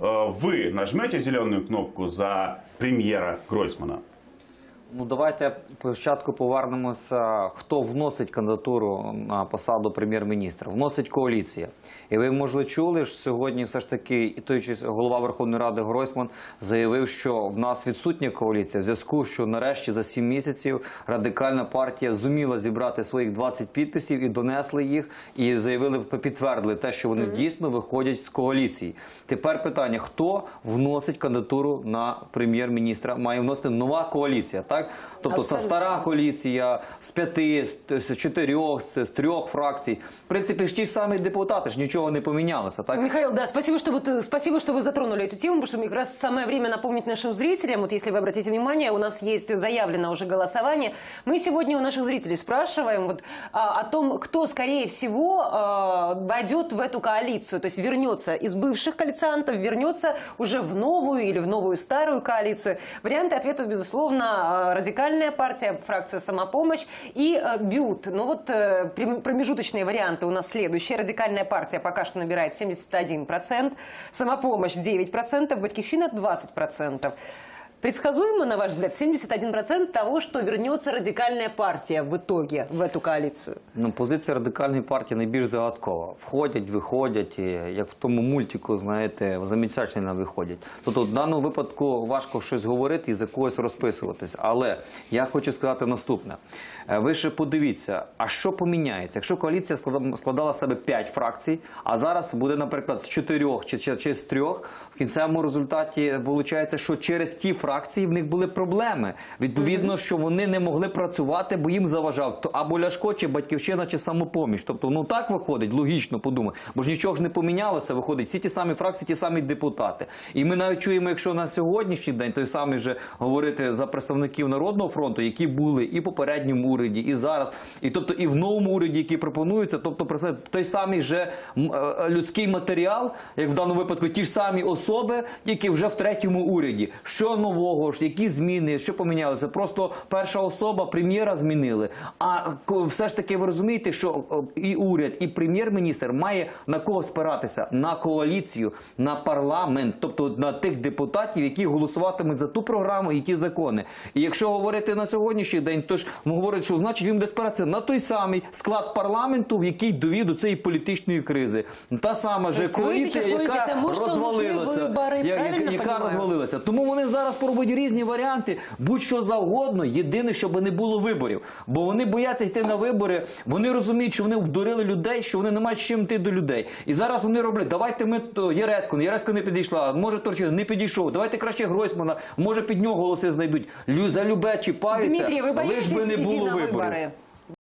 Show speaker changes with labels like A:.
A: Э, Вы нажмете зеленую кнопку за премьера Гройсмана?
B: Ну давайте спочатку повернемося, хто вносить кандидатуру на посаду прем'єр-міністра. Вносить коаліція. І ви, можливо, чули що сьогодні, все ж таки, і той голова Верховної Ради Гройсман заявив, що в нас відсутня коаліція в зв'язку, що нарешті за сім місяців радикальна партія зуміла зібрати своїх 20 підписів і донесли їх, і заявили, підтвердили те, що вони дійсно виходять з коаліції. Тепер питання: хто вносить кандидатуру на прем'єр-міністра? Має вносити нова коаліція, так? Тобто це
C: Абсолютно.
B: стара коаліція з п'яти, з, з чотирьох, з, з трьох фракцій. В принципі, ж ті ж самі депутати ж нічого не помінялося, так?
C: Михаил, да, спасибо, что вы, спасибо, что вы затронули эту тему, потому что мне как раз самое время напомнить нашим зрителям, вот если вы обратите внимание, у нас есть заявлено уже голосование. Мы сегодня у наших зрителей спрашиваем вот, а, о том, кто, скорее всего, а, войдет в эту коалицию, то есть вернется из бывших коалициантов, вернется уже в новую или в новую старую коалицию. Варианты ответов, безусловно, а, радикальная партия, фракция «Самопомощь» и э, БЮТ. Ну вот э, прем- промежуточные варианты у нас следующие. Радикальная партия пока что набирает 71%, «Самопомощь» 9%, «Батькивщина» 20%. Предсказуемо, на ваш взгляд, 71% того, что вернется радикальная партия в итоге в эту коалицию?
B: Ну, позиція радикальної партії найбільш загадкова. Входять, виходять, і, як в тому мультику, знаєте, замічательно виходять. Тобто, в даному випадку важко щось говорити і за когось розписуватись. Але я хочу сказати наступне: Е, ви ще подивіться, а що поміняється? Якщо коаліція складала себе 5 фракцій, а зараз буде, наприклад, з 4 чи, чи, чи з 3, в кінцевому результаті виходить, що через ті фракції в них були проблеми. Відповідно, що вони не могли працювати, бо їм заважав то або Ляшко, чи Батьківщина, чи самопоміч. Тобто, ну так виходить, логічно подумай. Бо ж нічого ж не помінялося, виходить всі ті самі фракції, ті самі депутати. І ми навіть чуємо, якщо на сьогоднішній день той самий же говорити за представників народного фронту, які були і в попередньому уряді, і зараз, і тобто і в новому уряді, який пропонується, тобто той самий же е, е, людський матеріал, як в даному випадку, ті ж самі особи, які вже в третьому уряді. Що нового ж, які зміни, що помінялося? Просто перша особа, прем'єра змінили. А все ж таки ви розумієте, що і уряд, і прем'єр-міністр має на кого спиратися? На коаліцію, на парламент, тобто на тих депутатів, які голосуватимуть за ту програму і ті закони. І якщо говорити на сьогоднішній день, то ж ну, говорять, що значить він буде спиратися на той самий склад парламенту, в який довів до цієї політичної кризи. Та сама же
C: Тобто
B: коаліція, яка розвалилася,
C: можливі вибори,
B: я-
C: правильно
B: яка
C: понімаю?
B: розвалилася. Тому вони зараз пробують різні варіанти, будь-що завгодно. Єдине, щоб не було виборів. Бо вони бояться йти на вибори. Вони розуміють, що вони обдурили людей, що вони не мають з чим йти до людей. І зараз вони роблять. Давайте ми то Єресько, Єресько не підійшла. Може Торчинов не підійшов. Давайте краще Гройсмана. Може під нього голоси знайдуть. Лю за любе чіпаються,
C: Дмитрий, вы
B: лиш
C: боитесь
B: би не
C: идти
B: було
C: на
B: виборів.
C: выборы?